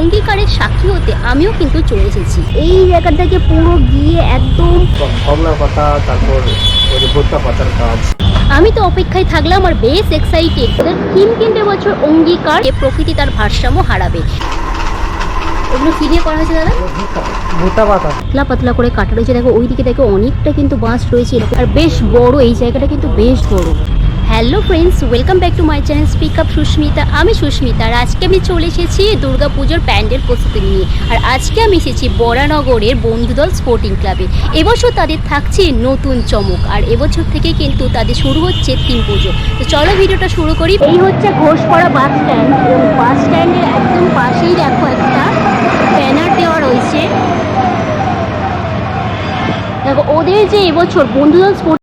অঙ্গীকারের সাক্ষী হতে আমিও কিন্তু চলে এসেছি। এই জায়গাটাকে পুরো গিয়ে একদম কমলা পাতা তারপর ওই যে ভুট্টা পাতার কাজ। আমি তো অপেক্ষায় থাকলাম আর বেশ এক্সাইটেড থিম কিন্তু বছর অঙ্গীকার এ প্রকৃতি তার ভারসাম্য হারাবে। ওগুলো কি দিয়ে করা হয়েছে দাদা? পাতা। পাতলা পাতলা করে কাটা রয়েছে। দেখো ওইদিকে দেখো অনেকটা কিন্তু বাঁশ রয়েছে আর বেশ বড় এই জায়গাটা কিন্তু বেশ বড়। Hello friends, welcome back to my channel speak up Susmita. আমি সুস্মিতা আর আজকে আমি চলে এসেছি দুর্গা পুজোর প্যান্ডেল প্রস্তুতি নিয়ে। আর আজকে আমি এসেছি বরানগরের বন্ধুদল স্পোর্টিং ক্লাবে। এবছর তাদের থাকছে নতুন চমক, আর এবছর থেকে কিন্তু তাদের শুরু হচ্ছে তিন পুজো। তো চলো ভিডিওটা শুরু করি। এই হচ্ছে ঘোষপাড়া বাস স্ট্যান্ড। বাস স্ট্যান্ডের একদম পাশেই দেখো একটা ব্যানার দেওয়া রয়েছে। দেখো, ওদের যে এবছর বন্ধুদল স্পোর্ট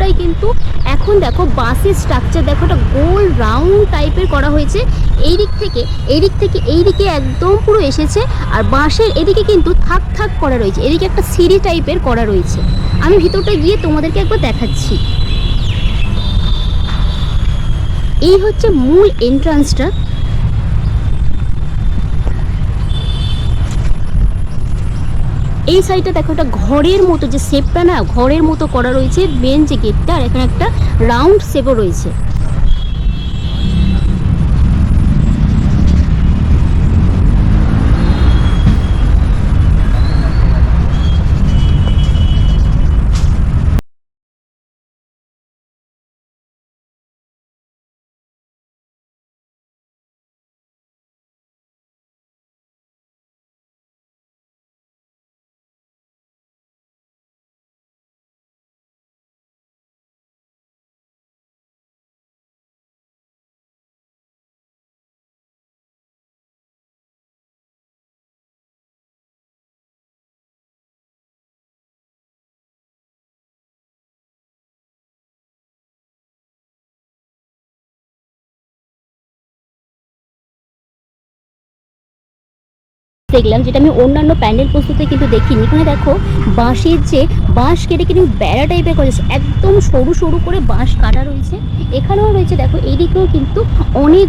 পুরোটাই কিন্তু এখন দেখো বাসের স্ট্রাকচার দেখো একটা গোল রাউন্ড টাইপের করা হয়েছে। এই দিক থেকে, এই দিক থেকে, এই দিকে একদম পুরো এসেছে আর বাঁশের এদিকে কিন্তু থাক থাক করা রয়েছে। এদিকে একটা সিঁড়ি টাইপের করা রয়েছে। আমি ভিতরটা গিয়ে তোমাদেরকে একবার দেখাচ্ছি। এই হচ্ছে মূল এন্ট্রান্সটা এই সাইডটা দেখো একটা ঘরের মতো যে শেপটা না, ঘরের মতো করা রয়েছে মেন যে গেটটা আর এখানে একটা রাউন্ড শেপও রয়েছে। দেখলাম যেটা আমি অন্যান্য প্যান্ডেল প্রস্তুতে কিন্তু দেখিনি। এখানে দেখো, বাঁশের যে বাঁশ কেটে কিন্তু বেড়া টাইপের করেছে। একদম সরু সরু করে বাঁশ কাটা রয়েছে। এখানেও রয়েছে, দেখো এইদিকেও কিন্তু অনেক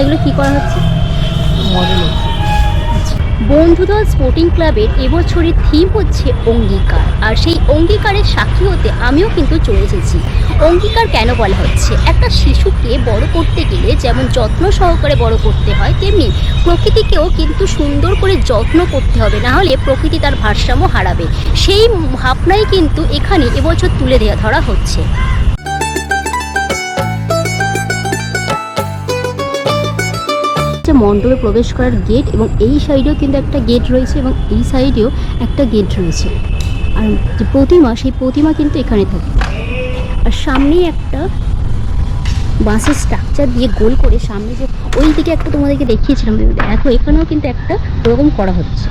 এগুলো কি করা হচ্ছে? মডেল বন্ধুদল স্পোর্টিং ক্লাবের এবছরের থিম হচ্ছে অঙ্গীকার। আর সেই অঙ্গীকারের সাক্ষী হতে আমিও কিন্তু চলে এসেছি। অঙ্গীকার কেন বলা হচ্ছে? একটা শিশুকে বড় করতে গেলে যেমন যত্ন সহকারে বড় করতে হয়, তেমনি প্রকৃতিকেও কিন্তু সুন্দর করে যত্ন করতে হবে, না হলে প্রকৃতি তার ভারসাম্য হারাবে। সেই ভাবনাই কিন্তু এখানে এবছর তুলে ধরা হচ্ছে। হচ্ছে মণ্ডপে প্রবেশ করার গেট এবং এই সাইডেও কিন্তু একটা গেট রয়েছে এবং এই সাইডেও একটা গেট রয়েছে। আর যে প্রতিমা, সেই প্রতিমা কিন্তু এখানে থাকে। আর সামনেই একটা বাঁশের স্ট্রাকচার দিয়ে গোল করে সামনে যে ওই দিকে একটা তোমাদেরকে দেখিয়েছিলাম, দেখো এখানেও কিন্তু একটা ওরকম করা হচ্ছে।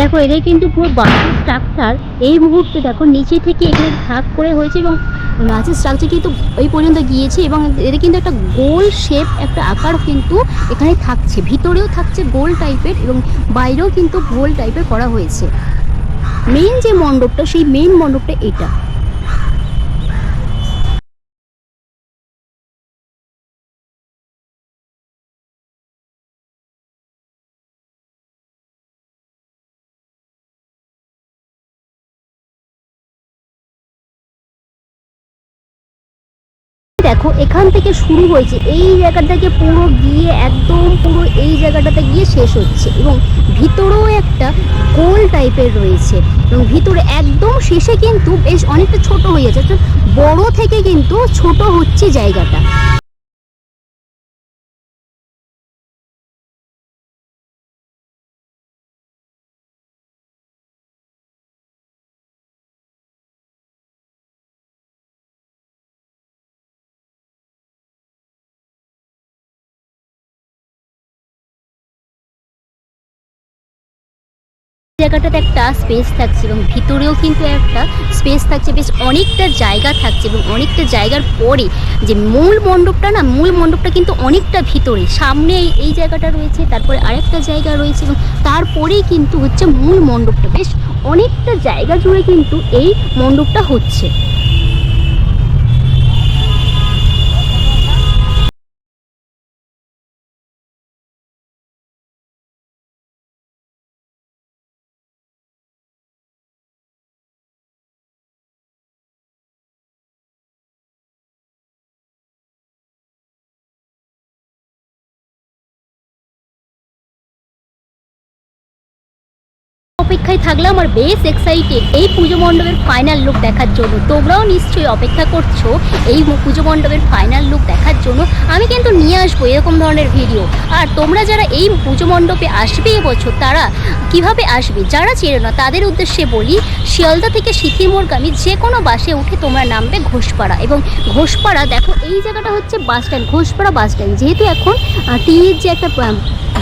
দেখো, এদের কিন্তু পুরো বাসের স্ট্রাকচার এই মুহূর্তে দেখো, নিচে থেকে এখানে ভাগ করে হয়েছে এবং গাছের স্ট্রাকচার কিন্তু এই পর্যন্ত গিয়েছে এবং এদের কিন্তু একটা গোল শেপ একটা আকার কিন্তু এখানে থাকছে। ভিতরেও থাকছে গোল টাইপের এবং বাইরেও কিন্তু গোল টাইপের করা হয়েছে। মেন যে মণ্ডপটা, সেই মেন মণ্ডপটা এটা। দেখো, এখান থেকে শুরু হয়েছে। এই জায়গাটাকে পুরো গিয়ে একদম পুরো এই জায়গাটাতে গিয়ে শেষ হচ্ছে। এবং ভিতরেও একটা গোল টাইপের রয়েছে। এবং ভিতরে একদম শেষে কিন্তু বেশ অনেকটা ছোট হয়ে যাচ্ছে। বড় থেকে কিন্তু ছোট হচ্ছে জায়গাটা। জায়গাটাতে একটা স্পেস থাকছে এবং ভিতরেও কিন্তু একটা স্পেস থাকছে। বেশ অনেকটা জায়গা থাকছে এবং অনেকটা জায়গার পরে যে মূল মণ্ডপটা না, মূল মণ্ডপটা কিন্তু অনেকটা ভিতরে। সামনে এই- জায়গাটা রয়েছে, তারপরে আরেকটা জায়গা রয়েছে এবং তারপরেই কিন্তু হচ্ছে মূল মণ্ডপটা। বেশ অনেকটা জায়গা জুড়ে কিন্তু এই মণ্ডপটা হচ্ছে। অপেক্ষায় থাকলাম আর বেশ এক্সাইটেড এই পুজো মণ্ডপের ফাইনাল লুক দেখার জন্য। তোমরাও নিশ্চয়ই অপেক্ষা করছ এই পুজো মণ্ডপের ফাইনাল লুক দেখার জন্য। আমি কিন্তু নিয়ে আসব এরকম ধরনের ভিডিও আর তোমরা যারা এই পুজো মণ্ডপে আসবে এবছর, তারা কীভাবে আসবে? যারা চেনে না, তাদের উদ্দেশ্যে বলি, শিয়ালদা থেকে সিথিমোরগামী যে কোনো বাসে উঠে তোমরা নামবে ঘোষপাড়া। এবং ঘোষপাড়া, দেখো, এই জায়গাটা হচ্ছে bus stand Ghoshpara bus stand যেহেতু এখন টিভির যে একটা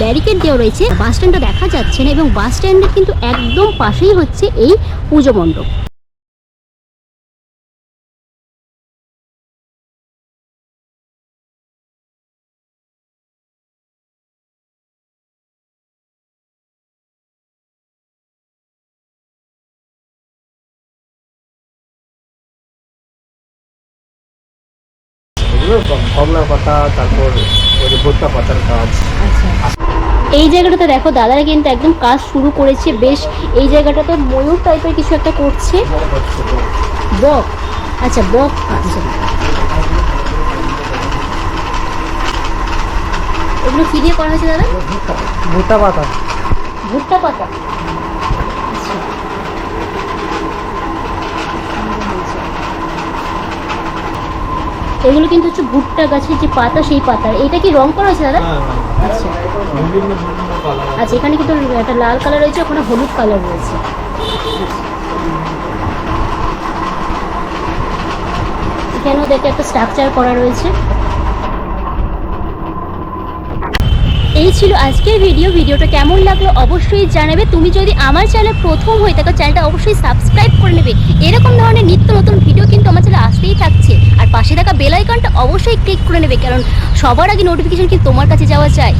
ব্যারিকেড দেওয়া রয়েছে। বাস স্ট্যান্ডটা দেখা যাচ্ছে না এবং বাস স্ট্যান্ডের কিন্তু একদম পাশেই হচ্ছে এই পুজো মণ্ডপ। কমলা পাতা তারপর ওই যে ভুট্টা পাতার কাজ এই জায়গাটাতে দেখো দাদারা কিন্তু একদম কাজ শুরু করেছে বেশ এই জায়গাটাতে ময়ূর টাইপের কিছু একটা করছে। বক আচ্ছা বক আচ্ছা এগুলো কি দিয়ে করা হয়েছে দাদা? ভুট্টা পাতা। ভুট্টা পাতা। আচ্ছা। এগুলো কিন্তু হচ্ছে ভুট্টা গাছের যে পাতা সেই পাতা। এটা কি রং করা আছে দাদা? আচ্ছা। আচ্ছা এখানে কিন্তু একটা লাল কালার রয়েছে, ওখানে হলুদ কালার রয়েছে। এখানেও দেখে একটা স্ট্রাকচার করা রয়েছে। এই ছিল আজকের ভিডিও ভিডিওটা কেমন লাগল অবশ্যই জানাবে। তুমি যদি আমার চ্যানেল প্রথম হয়ে থাকো চ্যানেলটা অবশ্যই সাবস্ক্রাইব করে নেবে। এরকম ধরনের নিত্য নতুন ভিডিও কিন্তু আমার চ্যানেলে আসতেই থাকছে। আর পাশে থাকা বেল আইকনটা অবশ্যই ক্লিক করে নেবে, কারণ সবার আগে নোটিফিকেশন কিন্তু তোমার কাছে যাওয়া চাই